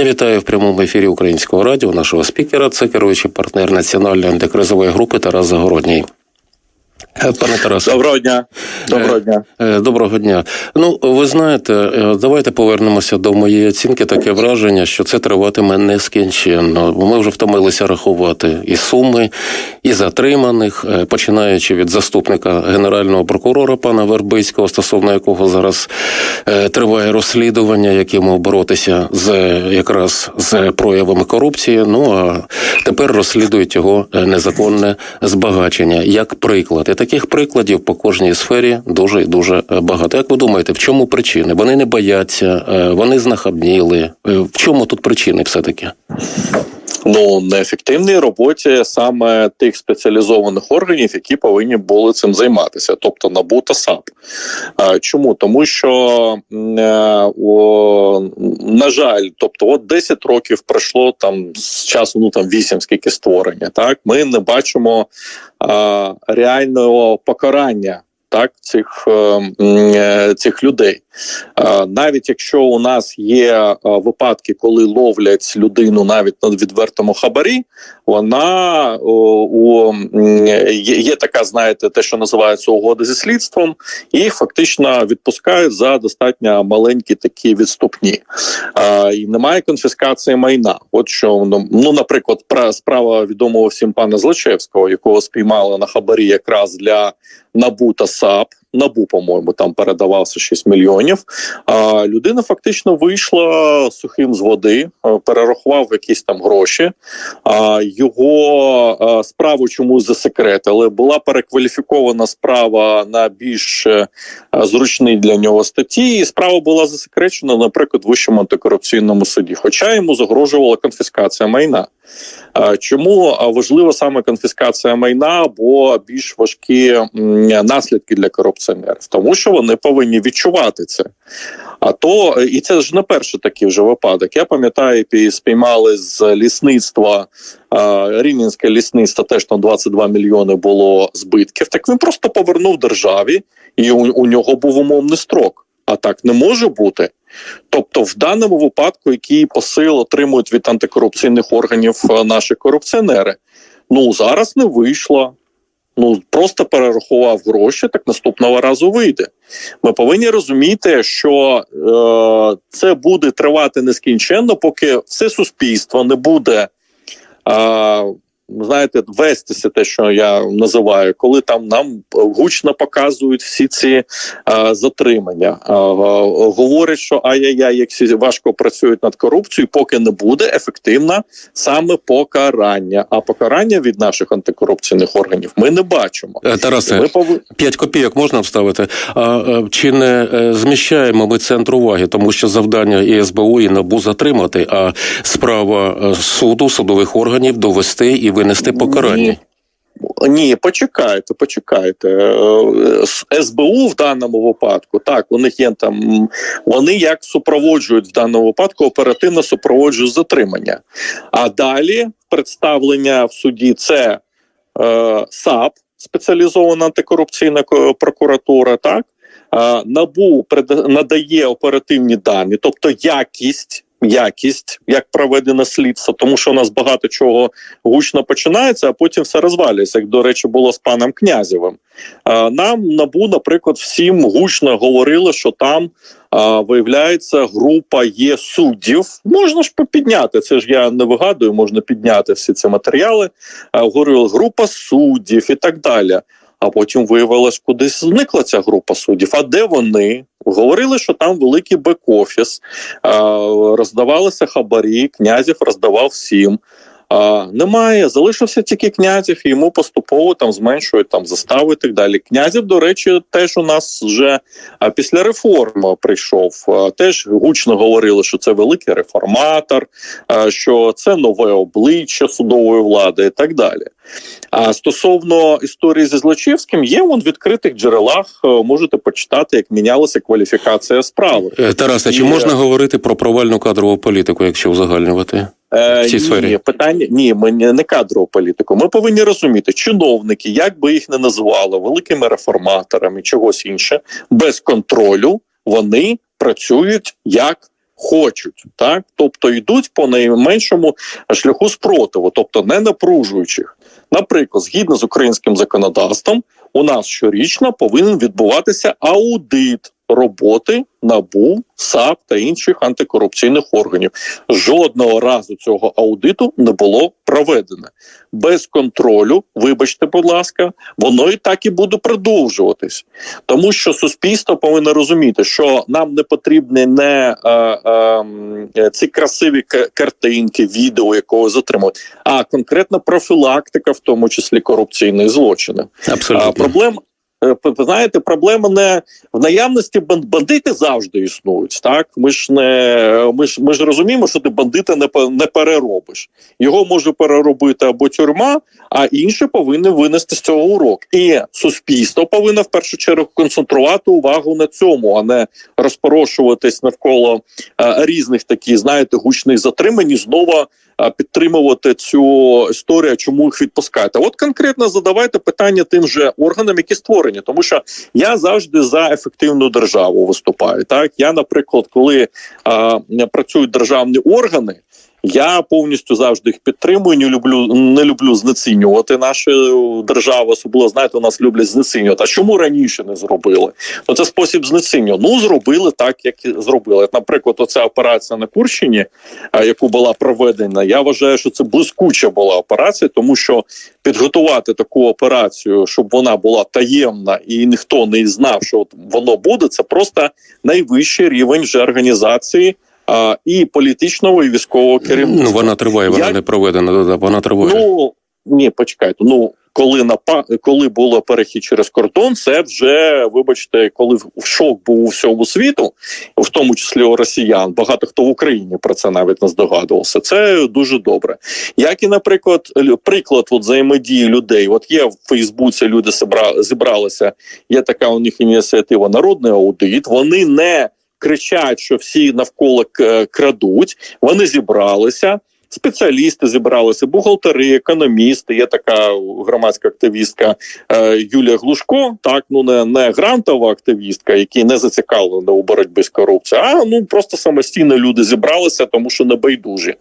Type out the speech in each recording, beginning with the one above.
Я вітаю в прямому ефірі Українського радіо нашого спікера. Це керуючий партнер національної антикризової групи Тарас Загородній. Е, Пане Тарасе, Доброго дня. Доброго дня. Е, Доброго дня. Ну, ви знаєте, е, давайте повернемося до моєї оцінки. Таке враження, що це триватиме нескінченно. Ми вже втомилися рахувати і суми, і затриманих, е, починаючи від заступника генерального прокурора пана Вербицького, стосовно якого зараз е, триває розслідування, яким боротися з е, якраз з проявами корупції. Ну а тепер розслідують його е, незаконне збагачення як приклад. І таких прикладів по кожній сфері дуже і дуже е, багато. Як ви думаєте, в чому причини? Вони не бояться, е, вони знахабніли. Е, В чому тут причини все-таки? Ну неефективній роботі саме тих спеціалізованих органів, які повинні були цим займатися, тобто НАБУ та САП. Чому? Тому що е, на жаль, тобто, от 10 років пройшло там з часу, ну там 8 скільки створення. Так ми не бачимо реального покарання. Так, цих е, е, цих людей, навіть якщо у нас є е, випадки, коли ловлять людину навіть на відвертому хабарі, вона у є, така, знаєте, те, що називається угода зі слідством, і фактично відпускають за достатньо маленькі такі відступні. Е, І немає конфіскації майна. От що ну, ну, наприклад, пра- справа відомого всім пана Злочевського, якого спіймали на хабарі якраз для НАБУ та САП. Набу, по-моєму, там передавався 6 мільйонів. А людина фактично вийшла сухим з води, е, перерахував якісь там гроші. А його е, справу чомусь засекретили. Була перекваліфікована справа на більш е, зручні для нього статті. І справа була засекречена, наприклад, в вищому антикорупційному суді. Хоча йому загрожувала конфіскація майна. Е, Чому е, важлива саме конфіскація майна або більш важкі наслідки для корупціонерів? Тому що вони повинні відчувати це. А то е, і це ж не перший такий вже випадок. Я пам'ятаю, пі- спіймали з лісництва Рівненське лісництво теж на 22 мільйони було збитків. Так він просто повернув державі, і у, у нього був умовний строк. А так не може бути. Тобто, в даному випадку, який посил отримують від антикорупційних органів е, наші корупціонери, ну зараз не вийшло. Ну просто перерахував гроші, так наступного разу вийде. Ми повинні розуміти, що е, це буде тривати нескінченно, поки все суспільство не буде. Е, Знаєте, вестися те, що я називаю, коли там нам гучно показують всі ці е, затримання, е, е, говорять, що ай-яй-яй, як всі важко працюють над корупцією, поки не буде ефективна саме покарання. А покарання від наших антикорупційних органів ми не бачимо. Тарасе, Ми повинні. 5 копійок можна вставити. А чи не зміщаємо ми центр уваги, тому що завдання і СБУ, і НАБУ затримати, а справа суду, судових органів довести і винести покарання? Ні. Почекайте, почекайте. Е, СБУ в даному випадку, так, у них є там, вони як супроводжують в даному випадку, оперативно супроводжують затримання. А далі представлення в суді це е, САП, спеціалізована антикорупційна прокуратура, так. Е, НАБУ надає оперативні дані, тобто якість. Якість, як проведено слідство, тому що у нас багато чого гучно починається, а потім все розвалюється. Як до речі, було з паном Князєвим. Нам набу, наприклад, всім гучно говорили, що там виявляється група є суддів. Можна ж підняти. Це ж я не вигадую, можна підняти всі ці матеріали. Говорили група суддів і так далі. А потім виявилось, кудись зникла ця група суддів. А де вони? Говорили, що там великий бек-офіс, роздавалися хабарі, князів роздавав всім. А, немає, залишився тільки князів, і йому поступово там зменшують там застави і так далі. Князів, до речі, теж у нас вже а, після реформи прийшов. А, теж гучно говорили, що це великий реформатор, а, що це нове обличчя судової влади і так далі. А стосовно історії зі Злочевським, є вон в відкритих джерелах. е, Можете почитати, як мінялася кваліфікація справи. Е, Тарасе, чи І- можна говорити про провальну кадрову політику, якщо узагальнювати? Е, в цій ні, сфері? питання ні, ми не кадрову політику. Ми повинні розуміти, чиновники, як би їх не називали великими реформаторами, чогось інше, без контролю вони працюють як хочуть, так тобто йдуть по найменшому шляху спротиву, тобто не напружуючих. Наприклад, згідно з українським законодавством, у нас щорічно повинен відбуватися аудит роботи НАБУ, САП та інших антикорупційних органів. Жодного разу цього аудиту не було проведено. Без контролю, вибачте, будь ласка, воно і так і буде продовжуватись. Тому що суспільство повинно розуміти, що нам не потрібні не е, е, ці красиві картинки, відео, якого затримують, а конкретна профілактика, в тому числі корупційних злочинів. А, Абсолютно. проблем, е, п- знаєте, проблема не в наявності бан- бандити завжди існують. Так ми ж не ми ж ми ж розуміємо, що ти бандита не не переробиш. Його може переробити або тюрма, а інші повинні винести з цього урок. І суспільство повинно в першу чергу концентрувати увагу на цьому, а не розпорошуватись навколо е, різних таких, знаєте, гучних затримань і знову підтримувати цю історію, чому їх відпускати. От конкретно задавайте питання тим же органам, які створені, тому що я завжди за ефективну державу виступаю. Так я, наприклад, коли а, працюють державні органи. Я повністю завжди їх підтримую. Не люблю не люблю знецінювати нашу державу. Особливо знаєте, нас люблять знецінювати. А чому раніше не зробили? Ну це спосіб знецінювання. Ну зробили так, як зробили. Наприклад, оця операція на Курщині, яку була проведена. Я вважаю, що це блискуча була операція, тому що підготувати таку операцію, щоб вона була таємна і ніхто не знав, що воно буде. Це просто найвищий рівень вже організації. А, і політичного і військового керівництва. Ну, вона триває, вона Я- не проведена. Вона триває. Ну ні, почекайте. Ну коли напа коли було перехід через кордон, це вже вибачте, коли в шок був у всьому світу, в тому числі у росіян. Багато хто в Україні про це навіть не здогадувався. Це дуже добре. Як і, наприклад, приклад от взаємодії людей. От є в Фейсбуці люди зібра- зібралися. Є така у них ініціатива Народний аудит. Вони не кричать, що всі навколо к- крадуть. Вони зібралися. Спеціалісти зібралися, бухгалтери, економісти. Є така громадська активістка е, Юлія Глушко. Так, ну не, не грантова активістка, які не зацікавлені у боротьбі з корупцією, а ну просто самостійно люди зібралися, тому що не байдужі.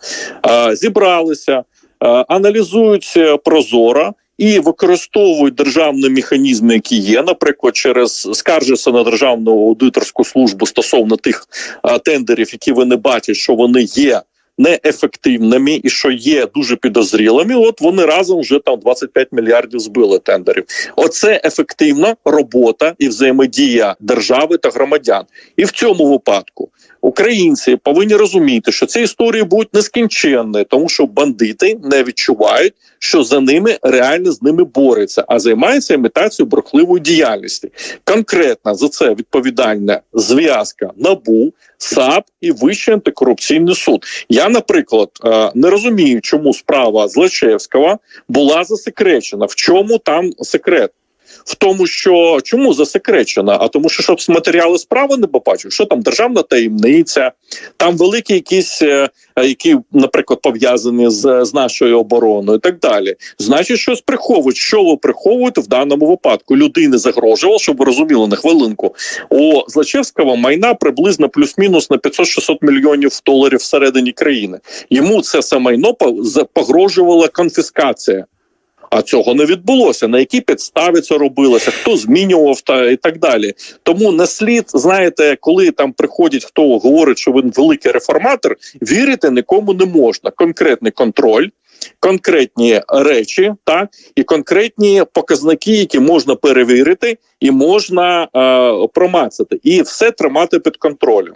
Е, зібралися, е, аналізують е, прозоро. І використовують державні механізми, які є, наприклад, через скаржаться на державну аудиторську службу стосовно тих а, тендерів, які вони бачать, що вони є неефективними і що є дуже підозрілими. От вони разом вже там 25 мільярдів збили тендерів. Оце ефективна робота і взаємодія держави та громадян. І в цьому випадку українці повинні розуміти, що ці історії будуть нескінченні, тому що бандити не відчувають, що за ними реально з ними бореться, а займаються імітацією брехливої діяльності. Конкретно за це відповідальна зв'язка НАБУ, САП і Вищий антикорупційний суд. Я, наприклад, е, не розумію, чому справа Злочевського була засекречена. В чому там секрет? В тому, що чому засекречена? А тому, що щоб матеріали справи не побачив, що там державна таємниця, там великі якісь, е, е, які, наприклад, пов'язані з, з нашою обороною, і так далі. Значить, щось приховують. Що ви приховуєте в даному випадку? Людини загрожував, щоб ви розуміли на хвилинку. У Злачевського майна приблизно плюс-мінус на 500-600 мільйонів доларів всередині країни. Йому це все майно погрожувала конфіскація. А цього не відбулося. На якій підставі це робилося, хто змінював та і так далі. Тому не слід, знаєте, коли там приходять, хто говорить, що він великий реформатор, вірити нікому не можна. Конкретний контроль, конкретні речі, так і конкретні показники, які можна перевірити і можна е, промацати, і все тримати під контролем.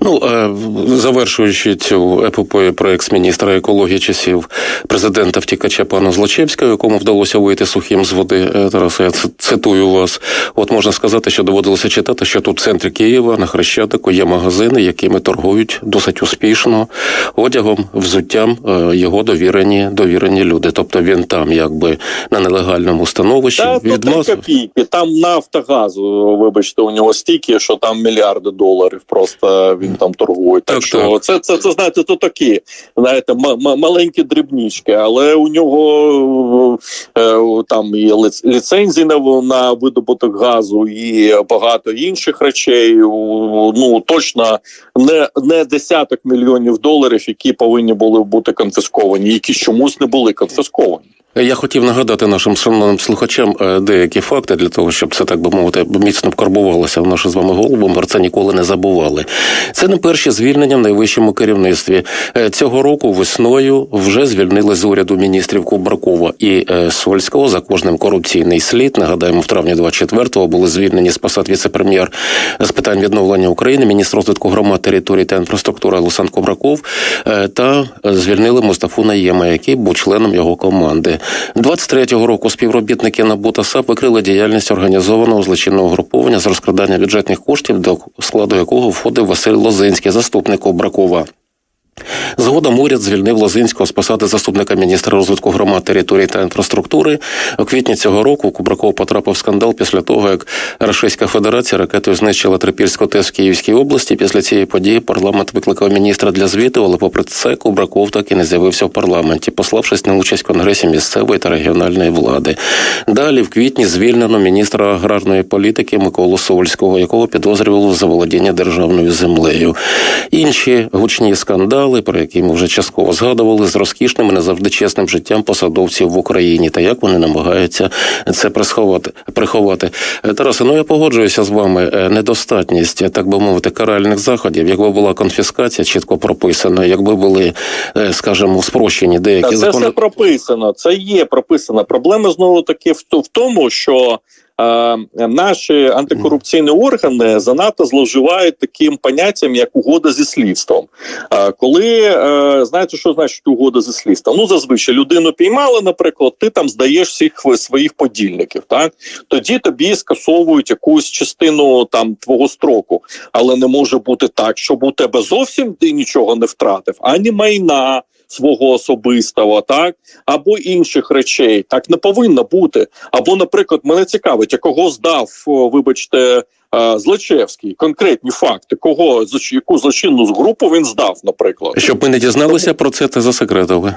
Ну, е, завершуючи цю епопею про екс-міністра екології часів президента втікача пана Злочевського, якому вдалося вийти сухим з води. Е, Тараса, я цитую вас. От можна сказати, що доводилося читати, що тут в центрі Києва на Хрещатику є магазини, якими торгують досить успішно одягом, взуттям е, його довірені, довірені люди. Тобто він там, якби на нелегальному становищі Та то копійки. Там нафтогазу, вибачте, у нього стільки, що там мільярди доларів просто він там торгує. Так, Так, що так. Це, це, це знаєте, то такі, знаєте, маленькі дрібнички, але у нього е, там і лиц- ліцензії на, на видобуток газу, і багато інших речей. Ну точно не, не десяток мільйонів доларів, які повинні були бути конфісковані, які чомусь не були конфісковані. Я хотів нагадати нашим шановним слухачам е, деякі факти для того, щоб це так би мовити міцно вкарбувалося в нашу з вами голову. Ми це ніколи не забували. Це не перші звільнення в найвищому керівництві Е, цього року. Весною вже звільнили з уряду міністрів Кубракова і е, Сольського за кожним корупційний слід. Нагадаємо, в травні 24-го були звільнені з посад віце-прем'єр з питань відновлення України, міністр розвитку громад, території та інфраструктури Лусан Кубраков та звільнили Мустафу Наєма, який був членом його команди. 23-го року співробітники НАБУ та САП викрили діяльність організованого злочинного груповання з розкрадання бюджетних коштів, до складу якого входив Василь Лозинський, заступник Кубракова. Згодом уряд звільнив Лозинського з посади заступника міністра розвитку громад, території та інфраструктури. У квітні цього року Кубраков потрапив в скандал після того, як Російська Федерація ракетою знищила Трипільську ТЕС в Київській області. Після цієї події парламент викликав міністра для звіту, але попри це Кубраков так і не з'явився в парламенті, пославшись на участь в конгресі місцевої та регіональної влади. Далі, в квітні, звільнено міністра аграрної політики Миколу Сольського, якого підозрювали в заволодіння державною землею. Інші гучні скандали, про які ми вже частково згадували, з розкішним і не завжди чесним життям посадовців в Україні та як вони намагаються це приховати. приховати. Е, Тарасе, ну я погоджуюся з вами. е, Недостатність, так би мовити, каральних заходів, якби була конфіскація чітко прописана, якби були, е, скажімо, спрощені деякі це закони. все прописано. Це є прописано. Проблема знову таки в, тому, що наші антикорупційні органи занадто зловживають таким поняттям, як угода зі слідством. Коли е, знаєте, що значить угода зі слідством? Ну зазвичай людину піймали, наприклад, ти там здаєш всіх своїх подільників. Так тоді тобі скасовують якусь частину там твого строку, але не може бути так, щоб у тебе зовсім ти нічого не втратив, ані майна свого особистого, так або інших речей. Так не повинно бути. Або, наприклад, мене цікавить, а кого здав, вибачте. е, Злочевський конкретні факти, кого яку злочинну групу він здав, наприклад, Щоб ми не дізналися про це, це засекретили.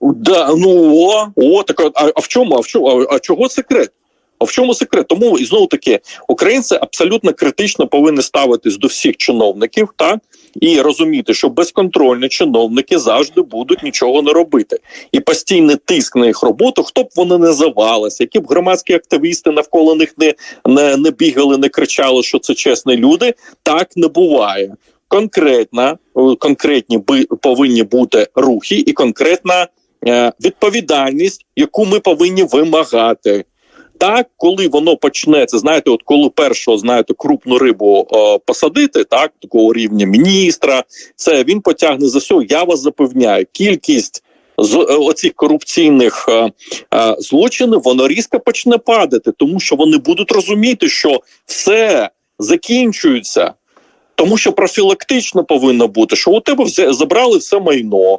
Да, ну о, о так а, а в чому? А в чому? А, а чого секрет? А в чому секрет? Тому і знову таки українці абсолютно критично повинні ставитись до всіх чиновників, так і розуміти, що безконтрольні чиновники завжди будуть нічого не робити. І постійний тиск на їх роботу, хто б вони не завалися, які б громадські активісти навколо них не, не, не бігали, не кричали, що це чесні люди. Так не буває. Конкретно, е, конкретні би повинні бути рухи і конкретна е, відповідальність, яку ми повинні вимагати. Так, коли воно почнеться, знаєте, от коли першого знаєте крупну рибу е, посадити, так такого рівня міністра, це він потягне за все. Я вас запевняю, кількість з е, оцих корупційних е, е, злочинів воно різко почне падати, тому що вони будуть розуміти, що все закінчується. Тому що профілактично повинно бути, що у тебе забрали все майно,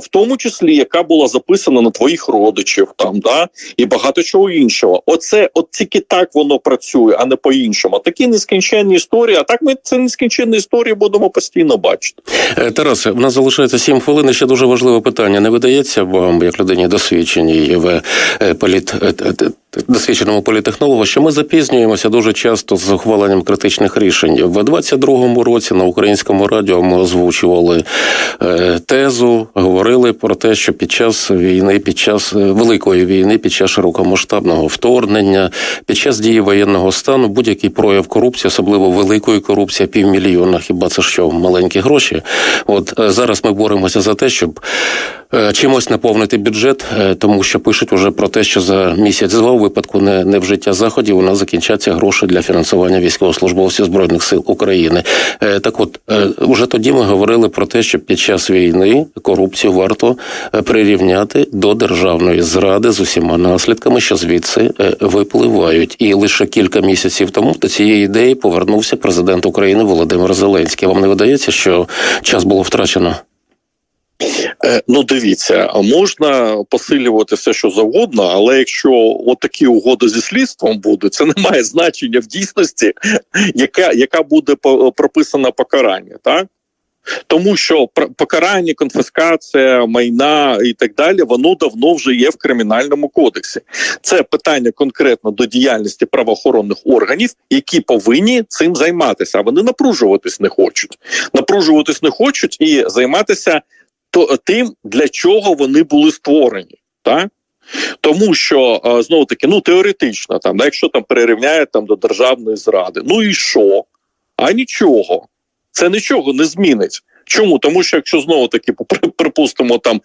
в тому числі яка була записана на твоїх родичів, там да і багато чого іншого. Оце от тільки так воно працює, а не по іншому. Такі нескінченні історії. А так ми це нескінченні історії будемо постійно бачити. Е, Тарасе, в нас залишається сім хвилин. Ще дуже важливе питання. Не видається вам, як людині досвідченій в е, політ е, досвідченому політехнологу, що ми запізнюємося дуже часто з ухваленням критичних рішень. В 22-му році на українському радіо ми озвучували е, тезу, говорили про те, що під час війни, під час е, великої війни, під час широкомасштабного вторгнення, під час дії воєнного стану, будь-який прояв корупції, особливо великої корупції, півмільйона, хіба це що маленькі гроші. От е, зараз ми боремося за те, щоб чимось наповнити бюджет, е, тому що пишуть уже про те, що за місяць-два у випадку не, не вжиття заходів у нас закінчаться гроші для фінансування військовослужбовців збройних сил України. Е, Так, от е, уже тоді ми говорили про те, що під час війни корупцію варто е, прирівняти до державної зради з усіма наслідками, що звідси е, випливають. І лише кілька місяців тому до цієї ідеї повернувся президент України Володимир Зеленський. Вам не видається, що час було втрачено? Е, Ну, дивіться, можна посилювати все, що завгодно, але якщо от угоди зі слідством будуть, це не має значення в дійсності, яка, яка буде прописана покарання, так? Тому що покарання, конфіскація майна і так далі, воно давно вже є в кримінальному кодексі. Це питання конкретно до діяльності правоохоронних органів, які повинні цим займатися. А вони напружуватись не хочуть. Напружуватись не хочуть і займатися то тим, для чого вони були створені, так. Тому що е, знову таки, ну теоретично, там, якщо там перерівняє там до державної зради, ну і що? А нічого. Це нічого не змінить. Чому? Тому що якщо знову таки припустимо там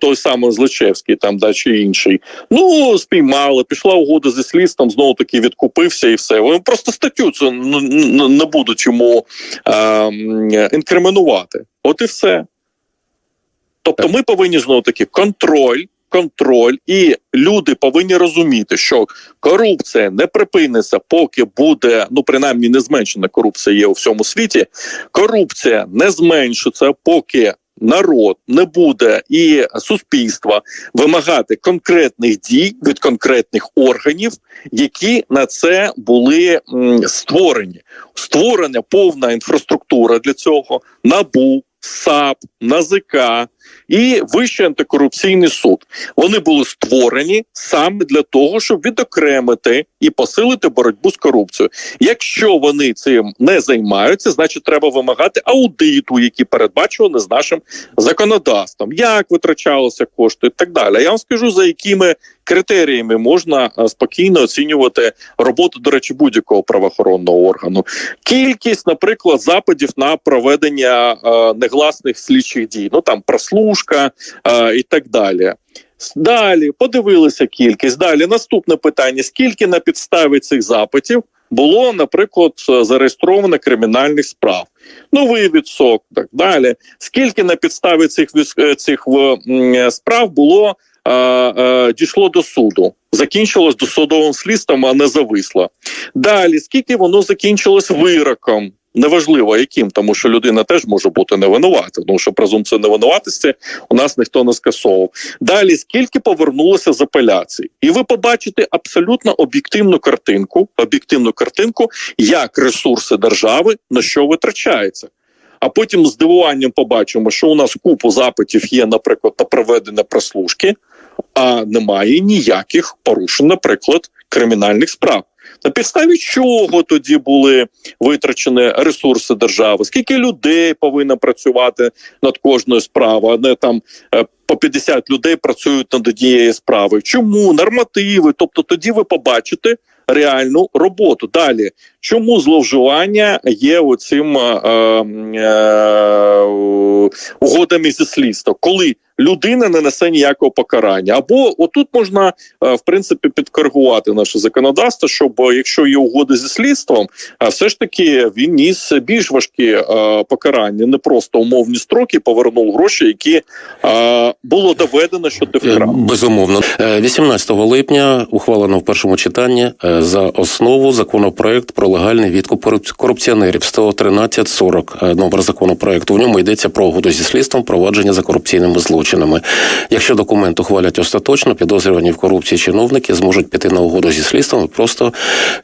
той самий Злочевський там да чи інший, ну спіймали, пішла угода зі слідством, знову таки відкупився і все. Вони просто статтю ну, не будуть йому м, інкримінувати. От і все. Тобто, ми повинні знову таки контроль. Контроль, і люди повинні розуміти, що корупція не припиниться, поки буде ну принаймні не зменшена корупція є у всьому світі. Корупція не зменшиться, поки народ не буде і суспільство вимагати конкретних дій від конкретних органів, які на це були м, створені. Створена повна інфраструктура для цього набу. САП, НАЗК і Вищий антикорупційний суд. Вони були створені саме для того, щоб відокремити і посилити боротьбу з корупцією. Якщо вони цим не займаються, значить треба вимагати аудиту, який передбачуваний з нашим законодавством, як витрачалися кошти і так далі. Я вам скажу за якими критеріями можна е, спокійно оцінювати роботу, до речі, будь-якого правоохоронного органу. Кількість, наприклад, запитів на проведення е, негласних слідчих дій, ну там прослушка і так далі. Далі подивилися кількість. Далі наступне питання: скільки на підставі цих запитів було, наприклад, е, зареєстровано кримінальних справ? Новий відсоток, так далі. Скільки на підставі цих е, цих е, справ було е, е, дійшло до суду? Закінчилось досудовим слідством, а не зависло. Далі, скільки воно закінчилось вироком? Неважливо яким, тому що людина теж може бути невинувата, тому що презумпцію невинуватості у нас ніхто не скасовував. Далі, скільки повернулося з апеляцій, і ви побачите абсолютно об'єктивну картинку, об'єктивну картинку, як ресурси держави на що витрачаються. А потім з побачимо, що у нас купу запитів є, наприклад, на проведення прослушки, а немає ніяких порушень, наприклад, кримінальних справ. На підставі чого тоді були витрачені ресурси держави? Скільки людей повинно працювати над кожною справою? А не там е, по 50 людей працюють над однією справою. Чому нормативи? Тобто тоді ви побачите реальну роботу. Далі чому зловживання є оцим е, е, угодами зі слідства, коли людина не несе ніякого покарання, або отут можна е, в принципі підкоригувати наше законодавство, щоб е, якщо є угоди зі слідством, все ж таки він ніс більш важкі е, покарання, не просто умовні строки, повернув гроші, які е, було доведено, що ти Е, вкрав. Безумовно, Е, 18 липня ухвалено в першому читанні е, за основу законопроект про легальний відкуп корупці- корупціонерів 11340 е, номер законопроекту. В ньому йдеться про угоду зі слідством провадження за корупційними злочинами. Якщо документ ухвалять остаточно, підозрювані в корупції чиновники зможуть піти на угоду зі слідством. і Просто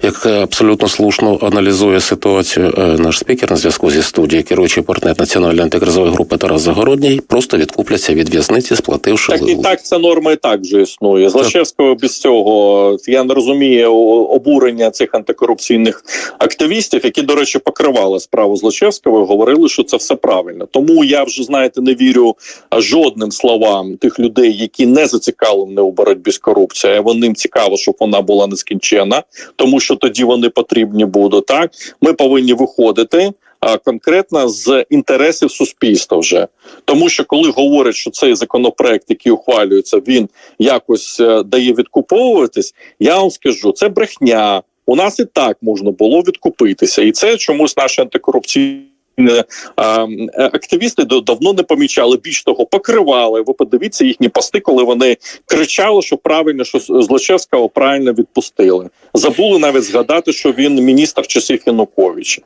як е, абсолютно слушно аналізує ситуацію е, наш спікер на зв'язку зі студією, керуючий партнер національної антикризової групи Тарас Загородній, просто відкупляться від в'язниці, сплативши Так і так ця норма і так вже існує. Злачевського без цього я не розумію обурення цих антикорупційних активістів, які, до речі, покривали справу Злочевського, говорили, що це все правильно. Тому я вже знаєте не вірю жодним словам тих людей, які не зацікавлені у боротьбі з корупцією. Вони цікаво, щоб вона була нескінченна, тому що тоді вони потрібні будуть. Так ми повинні виходити. а, Конкретно з інтересів суспільства вже тому, що коли говорять, що цей законопроект, який ухвалюється, він якось е, дає відкуповуватись, я вам скажу, це брехня. У нас і так можна було відкупитися, і це чомусь наші антикорупційні. Е, е, Активісти до- давно не помічали. Більш того, покривали. Ви подивіться їхні пости, коли вони кричали, що правильно, що Злочевського правильно відпустили. Забули навіть згадати, що він міністр часів Януковича.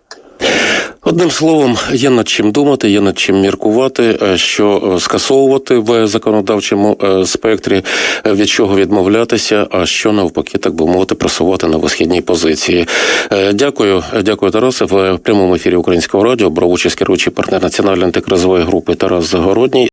Одним словом, є над чим думати, є над чим міркувати, е, що е, скасовувати в законодавчому е, спектрі, е, від чого відмовлятися, а що навпаки, так би мовити, просувати на висхідній позиції. Е, Дякую, Е, дякую, Тарасе. В прямому ефірі Українського радіо участь керуючий партнер національної антикризової групи Тарас Загородній.